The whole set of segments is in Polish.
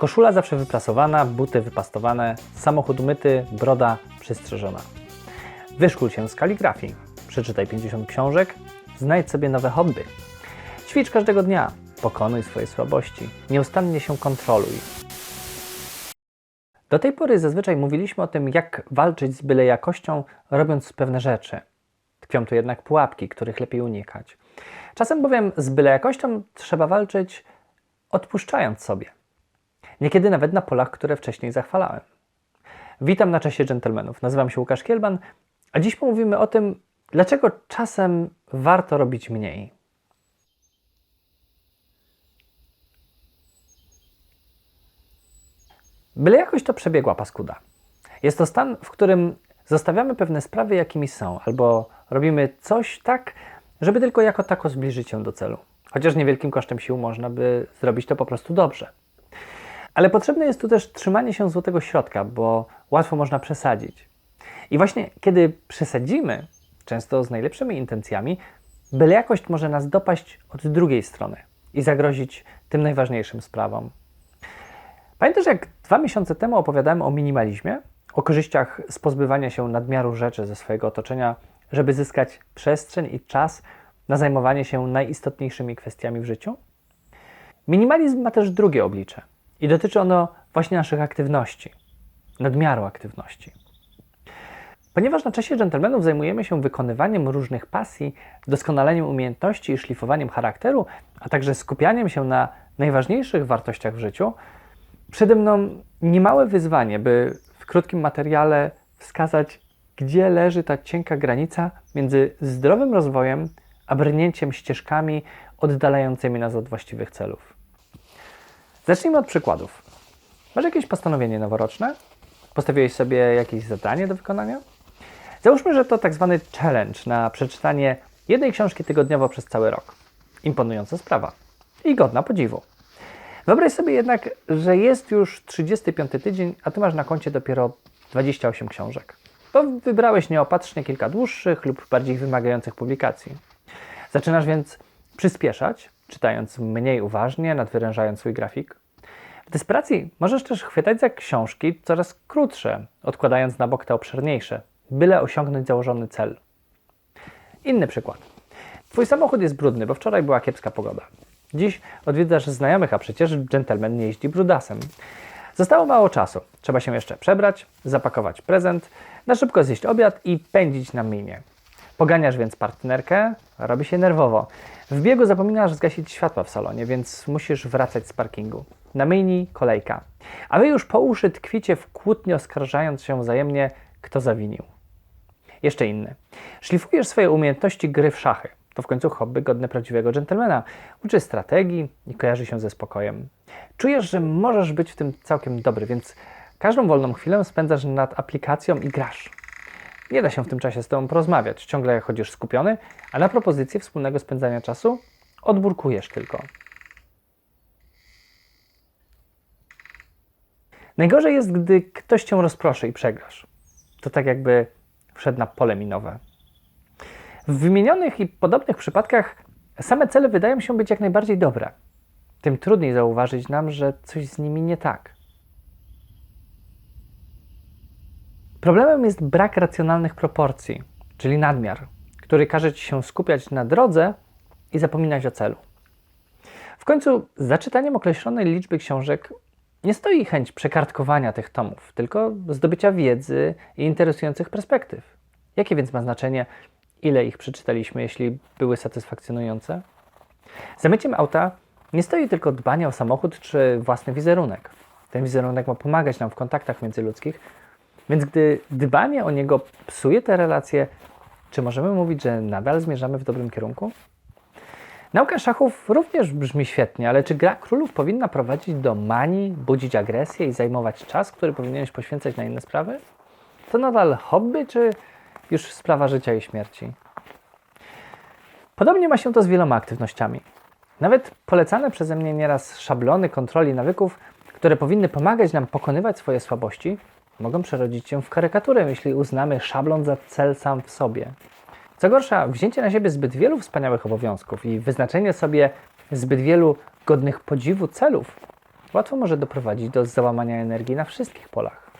Koszula zawsze wyprasowana, buty wypastowane, samochód myty, broda przystrzyżona. Wyszkól się z kaligrafii, przeczytaj 50 książek, znajdź sobie nowe hobby. Ćwicz każdego dnia, pokonuj swoje słabości, nieustannie się kontroluj. Do tej pory zazwyczaj mówiliśmy o tym, jak walczyć z byle jakością, robiąc pewne rzeczy. Tkwią tu jednak pułapki, których lepiej unikać. Czasem bowiem z byle jakością trzeba walczyć odpuszczając sobie. Niekiedy nawet na polach, które wcześniej zachwalałem. Witam na czasie dżentelmenów. Nazywam się Łukasz Kielban, a dziś pomówimy o tym, dlaczego czasem warto robić mniej. Byle jakoś to przebiegła paskuda. Jest to stan, w którym zostawiamy pewne sprawy, jakimi są, albo robimy coś tak, żeby tylko jako tako zbliżyć się do celu. Chociaż niewielkim kosztem sił można by zrobić to po prostu dobrze. Ale potrzebne jest tu też trzymanie się złotego środka, bo łatwo można przesadzić. I właśnie kiedy przesadzimy, często z najlepszymi intencjami, byle jakość może nas dopaść od drugiej strony i zagrozić tym najważniejszym sprawom. Pamiętasz, jak dwa miesiące temu opowiadałem o minimalizmie, o korzyściach z pozbywania się nadmiaru rzeczy ze swojego otoczenia, żeby zyskać przestrzeń i czas na zajmowanie się najistotniejszymi kwestiami w życiu? Minimalizm ma też drugie oblicze i dotyczy ono właśnie naszych aktywności, nadmiaru aktywności. Ponieważ na czasie dżentelmenów zajmujemy się wykonywaniem różnych pasji, doskonaleniem umiejętności i szlifowaniem charakteru, a także skupianiem się na najważniejszych wartościach w życiu, przede mną niemałe wyzwanie, by w krótkim materiale wskazać, gdzie leży ta cienka granica między zdrowym rozwojem a brnięciem ścieżkami oddalającymi nas od właściwych celów. Zacznijmy od przykładów. Masz jakieś postanowienie noworoczne? Postawiłeś sobie jakieś zadanie do wykonania? Załóżmy, że to tak zwany challenge na przeczytanie jednej książki tygodniowo przez cały rok. Imponująca sprawa i godna podziwu. Wyobraź sobie jednak, że jest już 35 tydzień, a ty masz na koncie dopiero 28 książek. Bo wybrałeś nieopatrznie kilka dłuższych lub bardziej wymagających publikacji. Zaczynasz więc przyspieszać, czytając mniej uważnie, nadwyrężając swój grafik. W desperacji możesz też chwytać za książki coraz krótsze, odkładając na bok te obszerniejsze, byle osiągnąć założony cel. Inny przykład. Twój samochód jest brudny, bo wczoraj była kiepska pogoda. Dziś odwiedzasz znajomych, a przecież dżentelmen nie jeździ brudasem. Zostało mało czasu. Trzeba się jeszcze przebrać, zapakować prezent, na szybko zjeść obiad i pędzić na minie. Poganiasz więc partnerkę, robi się nerwowo. W biegu zapominasz zgasić światła w salonie, więc musisz wracać z parkingu. Na myjni kolejka. A wy już po uszy tkwicie w kłótni oskarżając się wzajemnie, kto zawinił. Jeszcze inny. Szlifujesz swoje umiejętności gry w szachy. To w końcu hobby godne prawdziwego dżentelmena. Uczy strategii i kojarzy się ze spokojem. Czujesz, że możesz być w tym całkiem dobry, więc każdą wolną chwilę spędzasz nad aplikacją i grasz. Nie da się w tym czasie z tobą porozmawiać. Ciągle chodzisz skupiony, a na propozycję wspólnego spędzania czasu odburkujesz tylko. Najgorzej jest, gdy ktoś cię rozproszy i przegrasz. To tak jakby wszedł na pole minowe. W wymienionych i podobnych przypadkach same cele wydają się być jak najbardziej dobre. Tym trudniej zauważyć nam, że coś z nimi nie tak. Problemem jest brak racjonalnych proporcji, czyli nadmiar, który każe ci się skupiać na drodze i zapominać o celu. W końcu za czytaniem określonej liczby książek nie stoi chęć przekartkowania tych tomów, tylko zdobycia wiedzy i interesujących perspektyw. Jakie więc ma znaczenie, ile ich przeczytaliśmy, jeśli były satysfakcjonujące? Za myciem auta nie stoi tylko dbanie o samochód czy własny wizerunek. Ten wizerunek ma pomagać nam w kontaktach międzyludzkich, więc gdy dbanie o niego psuje te relacje, czy możemy mówić, że nadal zmierzamy w dobrym kierunku? Nauka szachów również brzmi świetnie, ale czy gra królów powinna prowadzić do manii, budzić agresję i zajmować czas, który powinieneś poświęcać na inne sprawy? To nadal hobby, czy już sprawa życia i śmierci? Podobnie ma się to z wieloma aktywnościami. Nawet polecane przeze mnie nieraz szablony kontroli nawyków, które powinny pomagać nam pokonywać swoje słabości, mogą przerodzić się w karykaturę, jeśli uznamy szablon za cel sam w sobie. Co gorsza, wzięcie na siebie zbyt wielu wspaniałych obowiązków i wyznaczenie sobie zbyt wielu godnych podziwu celów łatwo może doprowadzić do załamania energii na wszystkich polach.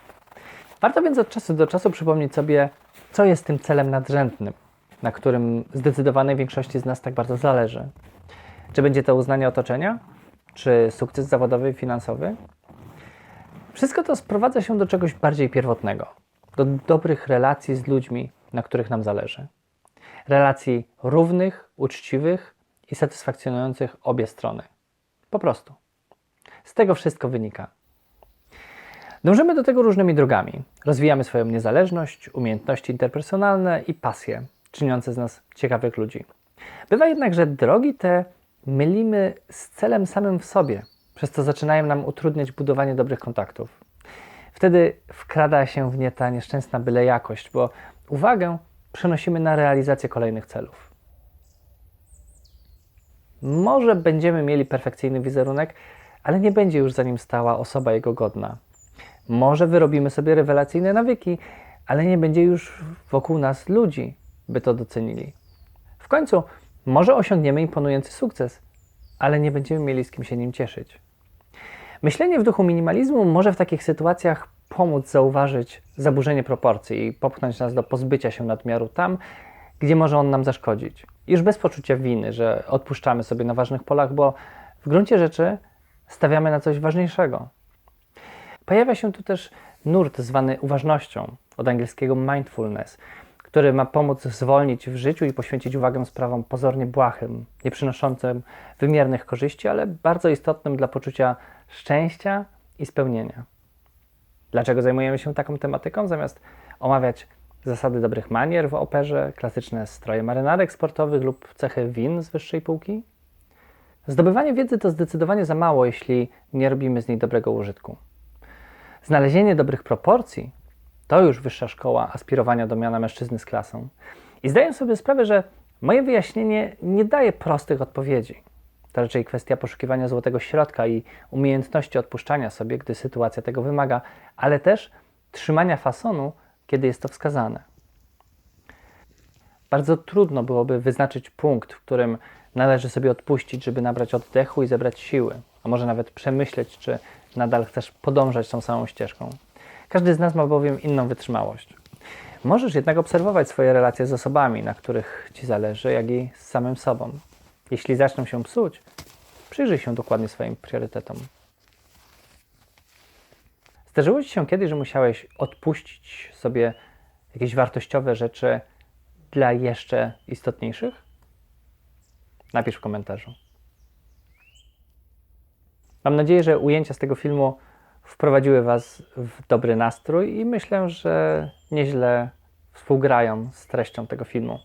Warto więc od czasu do czasu przypomnieć sobie, co jest tym celem nadrzędnym, na którym zdecydowanej większości z nas tak bardzo zależy. Czy będzie to uznanie otoczenia? Czy sukces zawodowy i finansowy? Wszystko to sprowadza się do czegoś bardziej pierwotnego, do dobrych relacji z ludźmi, na których nam zależy. Relacji równych, uczciwych i satysfakcjonujących obie strony. Po prostu. Z tego wszystko wynika. Dążymy do tego różnymi drogami. Rozwijamy swoją niezależność, umiejętności interpersonalne i pasje, czyniące z nas ciekawych ludzi. Bywa jednak, że drogi te mylimy z celem samym w sobie, przez co zaczynają nam utrudniać budowanie dobrych kontaktów. Wtedy wkrada się w nie ta nieszczęsna byle jakość, bo uwagę przenosimy na realizację kolejnych celów. Może będziemy mieli perfekcyjny wizerunek, ale nie będzie już za nim stała osoba jego godna. Może wyrobimy sobie rewelacyjne nawyki, ale nie będzie już wokół nas ludzi, by to docenili. W końcu może osiągniemy imponujący sukces, ale nie będziemy mieli z kim się nim cieszyć. Myślenie w duchu minimalizmu może w takich sytuacjach pomóc zauważyć zaburzenie proporcji i popchnąć nas do pozbycia się nadmiaru tam, gdzie może on nam zaszkodzić. Już bez poczucia winy, że odpuszczamy sobie na ważnych polach, bo w gruncie rzeczy stawiamy na coś ważniejszego. Pojawia się tu też nurt zwany uważnością, od angielskiego mindfulness, który ma pomóc zwolnić w życiu i poświęcić uwagę sprawom pozornie błahym, nie przynoszącym wymiernych korzyści, ale bardzo istotnym dla poczucia szczęścia i spełnienia. Dlaczego zajmujemy się taką tematyką? Zamiast omawiać zasady dobrych manier w operze, klasyczne stroje marynarek sportowych lub cechy win z wyższej półki? Zdobywanie wiedzy to zdecydowanie za mało, jeśli nie robimy z niej dobrego użytku. Znalezienie dobrych proporcji to już wyższa szkoła aspirowania do miana mężczyzny z klasą. I zdaję sobie sprawę, że moje wyjaśnienie nie daje prostych odpowiedzi. To raczej kwestia poszukiwania złotego środka i umiejętności odpuszczania sobie, gdy sytuacja tego wymaga, ale też trzymania fasonu, kiedy jest to wskazane. Bardzo trudno byłoby wyznaczyć punkt, w którym należy sobie odpuścić, żeby nabrać oddechu i zebrać siły, a może nawet przemyśleć, czy nadal chcesz podążać tą samą ścieżką. Każdy z nas ma bowiem inną wytrzymałość. Możesz jednak obserwować swoje relacje z osobami, na których ci zależy, jak i z samym sobą. Jeśli zaczną się psuć, przyjrzyj się dokładnie swoim priorytetom. Zdarzyło ci się kiedyś, że musiałeś odpuścić sobie jakieś wartościowe rzeczy dla jeszcze istotniejszych? Napisz w komentarzu. Mam nadzieję, że ujęcia z tego filmu wprowadziły Was w dobry nastrój i myślę, że nieźle współgrają z treścią tego filmu.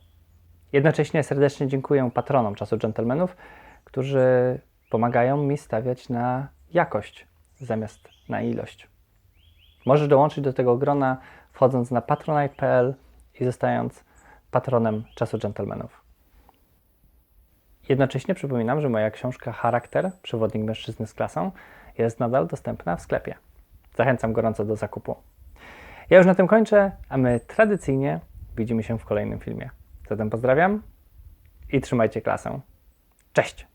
Jednocześnie serdecznie dziękuję patronom Czasu Dżentelmenów, którzy pomagają mi stawiać na jakość zamiast na ilość. Możesz dołączyć do tego grona wchodząc na patronite.pl i zostając patronem Czasu Dżentelmenów. Jednocześnie przypominam, że moja książka Charakter, przewodnik mężczyzny z klasą, jest nadal dostępna w sklepie. Zachęcam gorąco do zakupu. Ja już na tym kończę, a my tradycyjnie widzimy się w kolejnym filmie. Zatem pozdrawiam i trzymajcie klasę. Cześć!